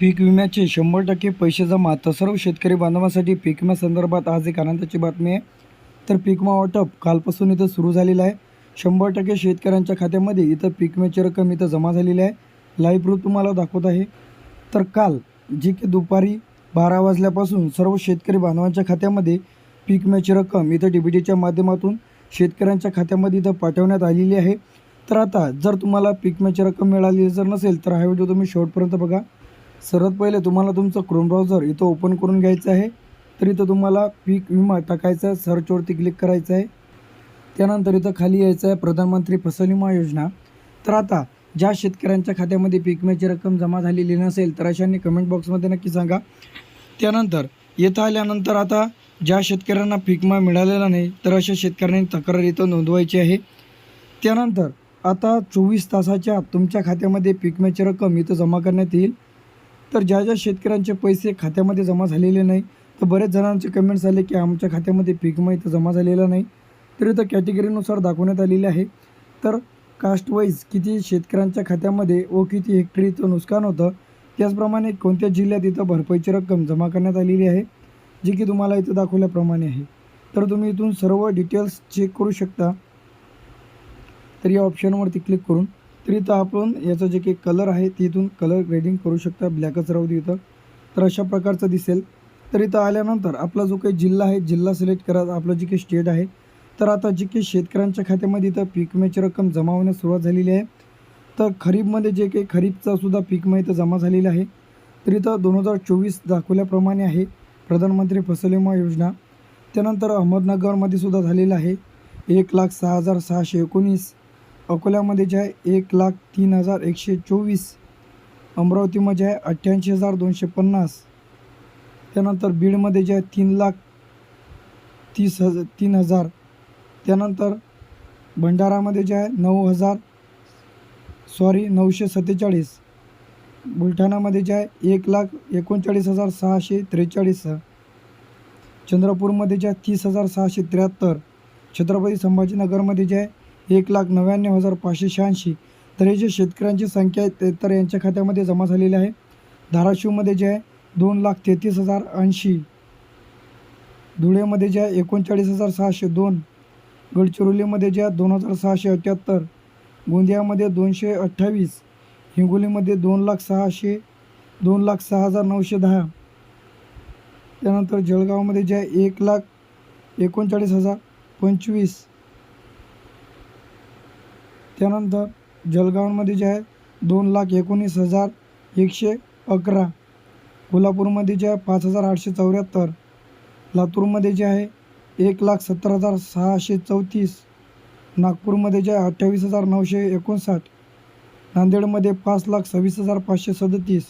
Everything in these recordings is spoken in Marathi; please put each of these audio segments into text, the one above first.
पीक विम्याचे शंभर टक्के पैसे जमा. तर सर्व शेतकरी बांधवांसाठी पीक विम्यासंदर्भात आज एक आनंदाची बातमी आहे. तर पीक विमा वाटप कालपासून इथं सुरू झालेलं आहे. शंभर टक्के शेतकऱ्यांच्या खात्यामध्ये इथं पीक विम्याची रक्कम इथं जमा झालेली आहे. लाईव्ह रूप तुम्हाला दाखवत आहे. तर काल जी की दुपारी बारा वाजल्यापासून सर्व शेतकरी बांधवांच्या खात्यामध्ये पीक विम्याची रक्कम इथं डी बी टीच्या माध्यमातून शेतकऱ्यांच्या खात्यामध्ये इथं पाठवण्यात आलेली आहे. तर आता जर तुम्हाला पीक विम्याची रक्कम मिळाली जर नसेल तर हा व्हिडिओ तुम्ही शेवटपर्यंत बघा. सर्वात पहिले तुम्हाला तुमचं क्रोम ब्राउझर इथं ओपन करून घ्यायचं आहे. तर इथं तुम्हाला पीक विमा टाकायचा आहे सर्चवरती क्लिक करायचं आहे. त्यानंतर इथं खाली यायचं आहे प्रधानमंत्री फसल विमा योजना. तर आता ज्या शेतकऱ्यांच्या खात्यामध्ये पीक विम्याची रक्कम जमा झालेली नसेल तर अशांनी कमेंट बॉक्समध्ये नक्की सांगा. त्यानंतर येतं आल्यानंतर आता ज्या शेतकऱ्यांना पीक विमा मिळालेला नाही तर अशा शेतकऱ्यांनी तक्रार इथं नोंदवायची आहे. त्यानंतर आता चोवीस तासाच्या तुमच्या खात्यामध्ये पीक विम्याची रक्कम इथं जमा करण्यात येईल. तर ज्या ज्या शेतकऱ्यांचे पैसे खात्यामध्ये जमा झालेले नाही तर बरेच जणांचे कमेंट्स आले की आमच्या खात्यामध्ये पीक इथं जमा झालेला नाही. तर इथं कॅटेगरीनुसार दाखवण्यात आलेले आहे. तर कास्टवाईज किती शेतकऱ्यांच्या खात्यामध्ये व किती हेक्टरीचं नुकसान होतं त्याचप्रमाणे कोणत्या जिल्ह्यात इथं भरपाईची रक्कम जमा करण्यात आलेली आहे जी की तुम्हाला इथं दाखवल्याप्रमाणे आहे. तर तुम्ही इथून सर्व डिटेल्स चेक करू शकता. तर या ऑप्शनवरती क्लिक करून तर इथं आपण याचं जे काही कलर आहे ते इथून कलर ग्रेडिंग करू शकता. ब्लॅकच राहू दे इथं. तर अशा प्रकारचं दिसेल. तर इथं आल्यानंतर आपला जो काही जिल्हा आहे जिल्हा सिलेक्ट करा. आपलं जे काही स्टेट आहे. तर आता जे काही शेतकऱ्यांच्या खात्यामध्ये इथं पीक विम्याची रक्कम जमा होण्यास सुरुवात झालेली आहे. तर खरीपमध्ये जे काही खरीपचा सुद्धा पीक विमा इथं जमा झालेला आहे. तर इथं दोन हजार चोवीस दाखवल्याप्रमाणे आहे प्रधानमंत्री फसल विमा योजना. त्यानंतर अहमदनगरमध्ये सुद्धा झालेलं आहे. एक लाख सहा हजार सहाशे एकोणीस अकोल्यामध्ये जे आहे एक लाख तीन हजार एकशे चोवीस अमरावतीमध्ये आहे अठ्ठ्याऐंशी हजार दोनशे पन्नास त्यानंतर बीडमध्ये जे आहे तीन लाख तीस हज तीन हजार त्यानंतर भंडारामध्ये जे आहे नऊ हजार सॉरी नऊशे सत्तेचाळीस बुलढाणामध्ये जे आहे एक लाख एकोणचाळीस हजार सहाशे त्रेचाळीस चंद्रपूरमध्ये जे आहे तीस हजार सहाशे त्र्याहत्तर छत्रपती संभाजीनगरमध्ये जे आहे एक लाख नव्याण्णव हजार पाचशे शहाऐंशी. तर हे जे शेतकऱ्यांची संख्या आहे ते तर यांच्या खात्यामध्ये जमा झालेली आहे. धाराशिवमध्ये जे आहे दोन लाख तेहतीस हजार ऐंशी. धुळेमध्ये जे आहे एकोणचाळीस हजार सहाशे दोन. गडचिरोलीमध्ये जे आहे दोन हजार सहाशे अठ्ठ्याहत्तर गोंदियामध्ये दोनशे अठ्ठावीस. हिंगोलीमध्ये दोन लाख सहाशे दोन लाख सहा हजार नऊशे दहा. त्यानंतर जळगावमध्ये जे आहे एक लाख एकोणचाळीस हजार पंचवीस. त्यानंतर जळगावमध्ये जे आहे दोन लाख एकोणीस हजार एकशे अकरा. कोल्हापूरमध्ये जे आहे पाच हजार आठशे चौऱ्याहत्तर. लातूरमध्ये जे आहे एक लाख सत्तर हजार सहाशे चौतीस. नागपूरमध्ये जे आहे अठ्ठावीस हजार नऊशे एकोणसाठ. नांदेडमध्ये पाच लाख सव्वीस हजार पाचशे सदतीस.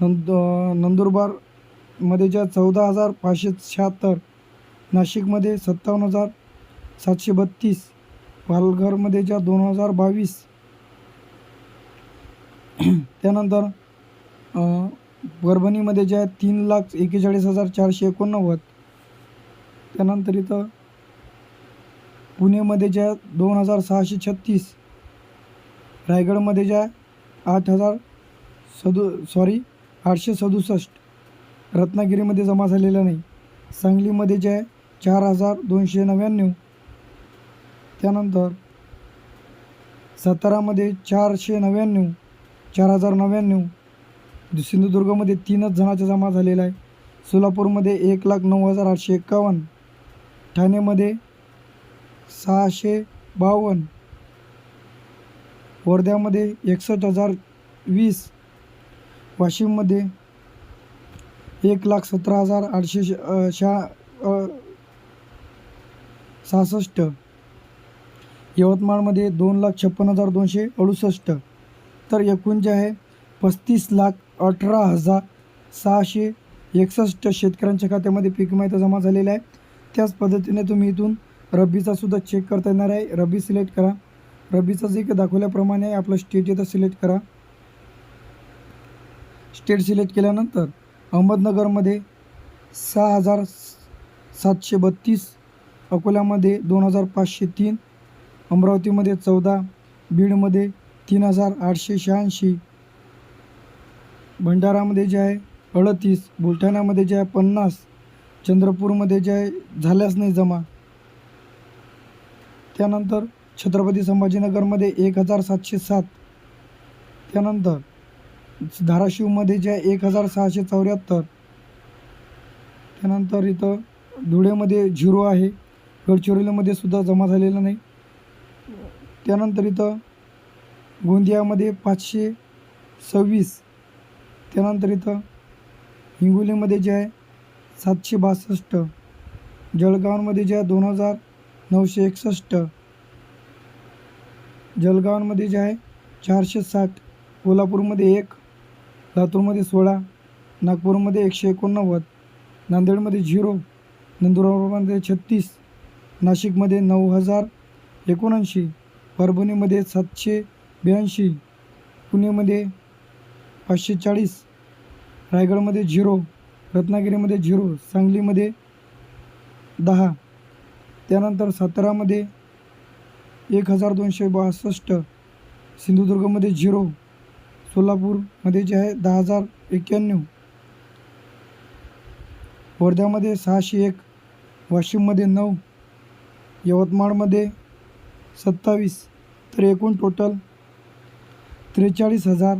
नंद नंदुरबारमध्ये जे आहे चौदा हजार पाचशे शहात्तर. नाशिकमध्ये सत्तावन्न हजार सातशे बत्तीस. पालघरमध्ये ज्या दोन हजार बावीस त्यानंतर परभणीमध्ये ज्या आहे तीन लाख एकेचाळीस हजार चारशे एकोणनव्वद त्यानंतर इथं पुणेमध्ये ज्या दोन हजार सहाशे छत्तीस रायगडमध्ये ज्या आठ हजार सदु सॉरी आठशे सदुसष्ट रत्नागिरीमध्ये जमा झालेला नाही. सांगलीमध्ये जे आहे चार हजार दोनशे नव्याण्णव त्यानंतर सातारामध्ये चारशे नव्याण्णव चार हजार नव्याण्णव सिंधुदुर्गमध्ये तीनच जणाचा जमा झालेला आहे. सोलापूरमध्ये एक लाख नऊ हजार आठशे एक्कावन्न ठाणेमध्ये सहाशे बावन्न वर्ध्यामध्ये एकसष्ट हजार वीस वाशिममध्ये एक लाख सतरा हजार आठशे शहा सहासष्ट यवतमाळमध्ये दोन लाख छप्पन हजार दोनशे अडुसष्ट तर एकूण जे आहे पस्तीस लाख अठरा हजार सहाशे एकसष्ट शेतकऱ्यांच्या खात्यामध्ये पीक माहिती जमा झालेला आहे. त्याच पद्धतीने तुम्ही इथून रब्बीचा सुद्धा चेक करता येणार आहे. रब्बी सिलेक्ट करा. रब्बीचा जे काही दाखवल्याप्रमाणे आहे आपलं स्टेट इथं सिलेक्ट करा. स्टेट सिलेक्ट केल्यानंतर अहमदनगरमध्ये सहा हजार सातशे बत्तीस अकोल्यामध्ये दोन हजार पाचशे तीन अमरावतीमध्ये चौदा बीडमध्ये तीन हजार आठशे शहाऐंशी भंडारामध्ये जे आहे अडतीस बुलढाण्यामध्ये जे आहे पन्नास चंद्रपूरमध्ये जे आहे झाल्याच नाही जमा. त्यानंतर छत्रपती संभाजीनगरमध्ये एक हजार सातशे सात. त्यानंतर धाराशिवमध्ये जे आहे एक हजार सहाशे चौऱ्याहत्तर. त्यानंतर इथं धुळेमध्ये झिरो आहे. गडचिरोलीमध्ये सुद्धा जमा झालेलं नाही. त्यानंतर इथं गोंदियामध्ये पाचशे सव्वीस. त्यानंतर इथं हिंगोलीमध्ये जे आहे सातशे बासष्ट. जळगावमध्ये जे आहे दोन हजार नऊशे एकसष्ट. जळगावमध्ये जे आहे चारशे साठ. कोल्हापूरमध्ये एक लातूरमध्ये सोळा नागपूरमध्ये एकशे एकोणनव्वद नांदेडमध्ये झिरो नंदुरबारमध्ये छत्तीस नाशिकमध्ये नऊ हजार एकोणऐंशी. परभणीमध्ये सातशे ब्याऐंशी पुणेमध्ये पाचशे चाळीस रायगडमध्ये झिरो रत्नागिरीमध्ये झिरो सांगलीमध्ये दहा त्यानंतर सातारामध्ये एक हजार दोनशे बासष्ट सिंधुदुर्गमध्ये झिरो सोलापूरमध्ये जे आहे दहा हजार एक्क्याण्णव वर्ध्यामध्ये सहाशे एक वाशिममध्ये नऊ यवतमाळमध्ये सत्तावीस. तर एकूण टोटल त्रेचाळीस हजार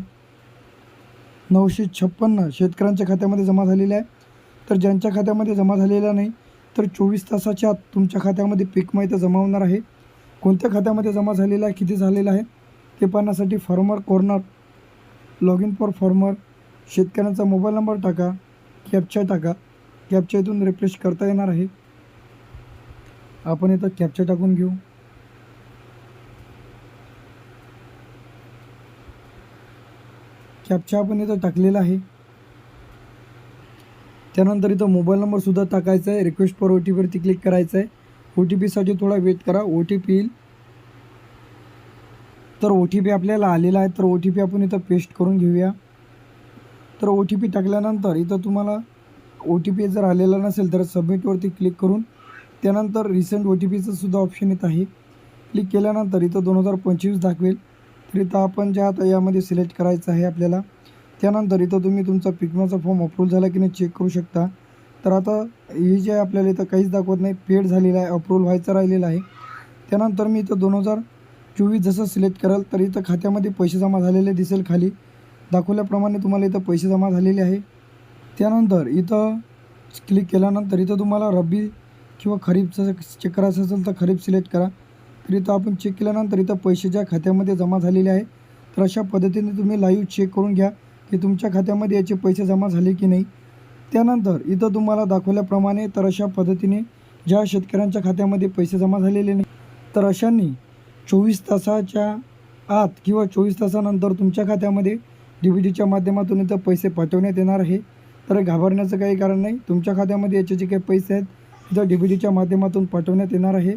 नऊशे छप्पन्न शेतकऱ्यांच्या खात्यामध्ये जमा झालेले आहे. तर ज्यांच्या खात्यामध्ये जमा झालेला नाही तर चोवीस तासाच्या आत तुमच्या खात्यामध्ये पीक माहिती जमा होणार आहे. कोणत्या खात्यामध्ये जमा झालेला आहे किती झालेला आहे ते पाहण्यासाठी farmer corner log in for farmer शेतकऱ्यांचा मोबाईल नंबर टाका कॅपच्या टाका. कॅपच्या इथून रिफ्रेश करता येणार आहे. आपण इथं कॅपच्या टाकून घेऊ. कॅपचा आपण इथं टाकलेला आहे. त्यानंतर इथं मोबाईल नंबरसुद्धा टाकायचा आहे. रिक्वेस्ट फॉर ओ टी पीवरती क्लिक करायचं आहे. ओ टी पीसाठी थोडा वेट करा. ओ टी पी येईल. तर ओ टी पी आपल्याला आलेला आहे. तर ओ टी पी आपण इथं पेस्ट करून घेऊया. तर ओ टी पी टाकल्यानंतर इथं तुम्हाला ओ टी पी जर आलेला नसेल तर सबमिटवरती क्लिक करून त्यानंतर रिसेंट ओ टी पीचंसुद्धा ऑप्शन येत आहे. क्लिक केल्यानंतर इथं दोन हजार पंचवीस दाखवेल. इथं आपण जे आता यामध्ये सिलेक्ट करायचं आहे आपल्याला त्यानंतर इथं तुम्ही तुमचा पिकमाचा फॉर्म अप्रूव्ह झाला की नाही चेक करू शकता. तर आता हे जे आपल्याला इथं काहीच दाखवत नाही पेड झालेलं आहे अप्रूव्हल व्हायचं राहिलेलं आहे. त्यानंतर मी इथं दोन हजार चोवीस जसं सिलेक्ट कराल तर इथं खात्यामध्ये पैसे जमा झालेले दिसेल खाली. दाखवल्याप्रमाणे तुम्हाला इथं पैसे जमा झालेले आहे. त्यानंतर इथं क्लिक केल्यानंतर इथं तुम्हाला रब्बी किंवा खरीपचं चेक करायचं असेल तर खरीप सिलेक्ट करा. तर इथं आपण चेक केल्यानंतर इथं पैसे ज्या खात्यामध्ये जमा झालेले आहे. तर अशा पद्धतीने तुम्ही लाईव्ह चेक करून घ्या की तुमच्या खात्यामध्ये याचे पैसे जमा झाले की नाही. त्यानंतर इथं तुम्हाला दाखवल्याप्रमाणे तर अशा पद्धतीने ज्या शेतकऱ्यांच्या खात्यामध्ये पैसे जमा झालेले नाही तर अशांनी चोवीस तासाच्या आत किंवा चोवीस तासानंतर तुमच्या खात्यामध्ये डी बी डीच्या माध्यमातून इथं पैसे पाठवण्यात येणार आहे. तर घाबरण्याचं काही कारण नाही तुमच्या खात्यामध्ये याचे जे काही पैसे आहेत इथं डी बी डीच्या माध्यमातून पाठवण्यात येणार आहे.